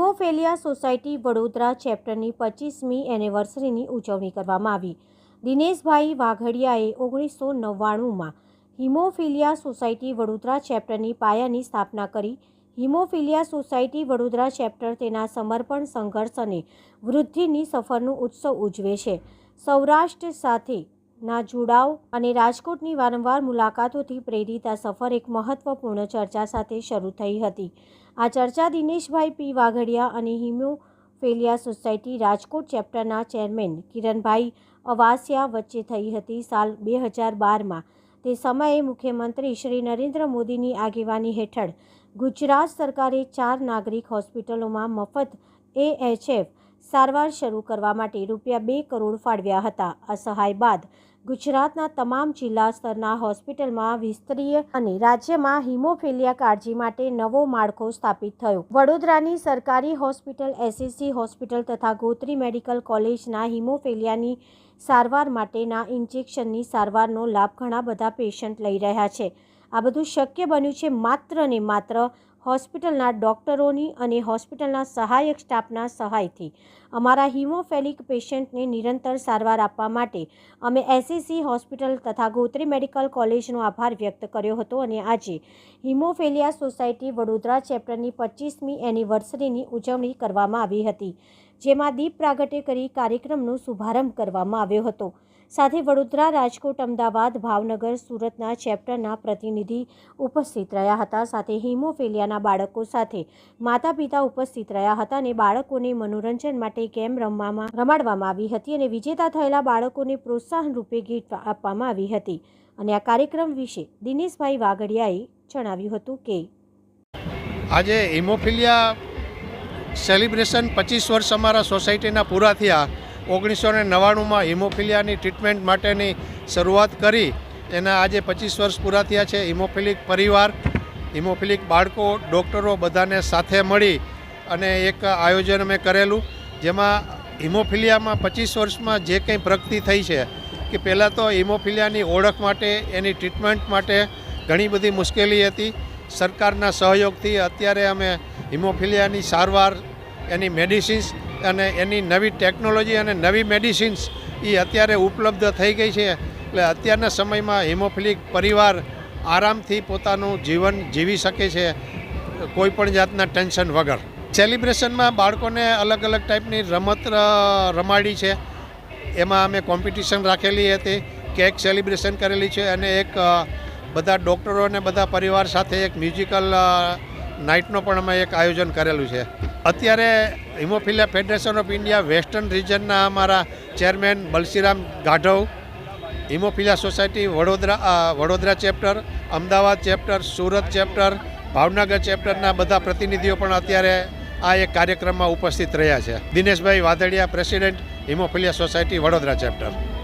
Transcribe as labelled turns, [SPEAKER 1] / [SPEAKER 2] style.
[SPEAKER 1] હિમોફેલિયા society Vadodara ચેપ્ટરની પચીસમી એનિવર્સરીની ઉજવણી કરવામાં આવી. દિનેશભાઈ વાઘડિયાએ ઓગણીસો નવ્વાણુંમાં હિમોફિલિયા સોસાયટી વડોદરા ચેપ્ટરની પાયાની સ્થાપના કરી. હિમોફિલિયા સોસાયટી વડોદરા ચેપ્ટર તેના સમર્પણ સંઘર્ષ અને વૃદ્ધિની સફરનું ઉત્સવ ઉજવે છે. સૌરાષ્ટ્ર સાથે ના જોડાવ અને રાજકોટની વારંવાર મુલાકાતોથી પ્રેરિત આ સફર એક મહત્વપૂર્ણ ચર્ચા સાથે શરૂ થઈ હતી. આ ચર્ચા દિનેશભાઈ પી. વાઘડિયા અને હિમોફેલિયા સોસાયટી રાજકોટ ચેપ્ટરના ચેરમેન કિરણભાઈ અવાસિયા વચ્ચે થઈ હતી સાલ બે હજાર બારમાં. તે સમયે મુખ્યમંત્રી શ્રી નરેન્દ્ર મોદીની આગેવાની હેઠળ ગુજરાત સરકારે ચાર નાગરિક હોસ્પિટલોમાં મફત એએચએફ સારવાર શરૂ કરવા માટે રૂપિયા બે કરોડ ફાળવ્યા હતા. આ સહાય બાદ ગુજરાતના તમામ જિલ્લા સ્તરના હોસ્પિટલમાં વિસ્તરીય અને રાજ્યમાં હિમોફિલિયા કાળજી માટે નવો માળખો સ્થાપિત થયો. વડોદરાની સરકારી હોસ્પિટલ, એસએસસી હોસ્પિટલ તથા ગોત્રી મેડિકલ કોલેજના હિમોફિલિયાની સારવાર માટેના ઇન્જેક્શનની સારવારનો લાભ ઘણા બધા પેશન્ટ લઈ રહ્યા છે. આ બધું શક્ય બન્યું છે માત્ર ને માત્ર હોસ્પિટલના ડૉક્ટરોની અને હોસ્પિટલના સહાયક સ્ટાફના સહાયથી અમારા હિમોફેલિક પેશન્ટને નિરંતર સારવાર આપવા માટે અમે એસએસસી હોસ્પિટલ તથા ગોત્રી મેડિકલ કોલેજનો આભાર વ્યક્ત કર્યો હતો અને આજે હિમોફેલિયા સોસાયટી વડોદરા ચેપ્ટરની પચીસમી એનિવર્સરીની ઉજવણી કરવામાં આવી હતી. જેમાં દીપ પ્રાગટ્ય કરી કાર્યક્રમનો શુભારંભ કરવામાં આવ્યો હતો. સાથે વડોદરા રાજકોટ, અમદાવાદ, ભાવનગર, સુરતના ચેપ્ટરના પ્રતિનિધિ ઉપસ્થિત રહ્યા હતા. સાથે હિમોફેલિયાના બાળકો સાથે માતા પિતા ઉપસ્થિત રહ્યા હતા અને બાળકોને મનોરંજન માટે ગેમ રમવામાં રમાડવામાં આવી હતી અને વિજેતા થયેલા બાળકોને પ્રોત્સાહન રૂપે ગીફ્ટ આપવામાં આવી હતી. અને આ કાર્યક્રમ વિશે દિનેશભાઈ વાઘડિયાએ જણાવ્યું હતું કે
[SPEAKER 2] આજે હિમોફિલિયા સેલિબ્રેશન પચીસ વર્ષ અમારા સોસાયટીના પૂરા થયા. ઓગણીસો ને નવ્વાણુંમાં હિમોફિલિયાની ટ્રીટમેન્ટ માટેની શરૂઆત કરી. એના આજે પચીસ વર્ષ પૂરા થયા છે. હિમોફિલિક પરિવાર, હિમોફિલિક બાળકો, ડૉક્ટરો બધાને સાથે મળી અને એક આયોજન અમે કરેલું, જેમાં હિમોફિલિયામાં પચીસ વર્ષમાં જે કંઈ પ્રગતિ થઈ છે, કે પહેલાં તો હિમોફિલિયાની ઓળખ માટે, એની ટ્રીટમેન્ટ માટે ઘણી બધી મુશ્કેલી હતી. સરકારના સહયોગથી અત્યારે અમે હિમોફિલિયાની સારવાર, એની મેડિસિન્સ અને એની નવી ટેકનોલોજી અને નવી મેડિસિન્સ એ અત્યારે ઉપલબ્ધ થઈ ગઈ છે. એટલે અત્યારના સમયમાં હિમોફિલિક પરિવાર આરામથી પોતાનું જીવન જીવી શકે છે, કોઈ પણ જાતના ટેન્શન વગર. સેલિબ્રેશનમાં બાળકોને અલગ અલગ ટાઈપની રમત રમાડી છે. એમાં અમે કોમ્પિટિશન રાખેલી હતી કેક સેલિબ્રેશન કરેલી છે અને એક બધા ડૉક્ટરો અને બધા પરિવાર સાથે એક મ્યુઝિકલ નાઇટનો પણ અમે એક આયોજન કરેલું છે. અત્યારે hemophilia federation of India western રિજનના અમારા chairman Balsiram Gadhav, hemophilia society Vadodara Vadodara chapter, Ahmedabad chapter, Surat chapter, Bhavnagar ચેપ્ટરના બધા પ્રતિનિધિઓ પણ અત્યારે આ એક કાર્યક્રમમાં ઉપસ્થિત રહ્યા છે. Dineshbhai Vadaliya, president, hemophilia society, Vadodara chapter.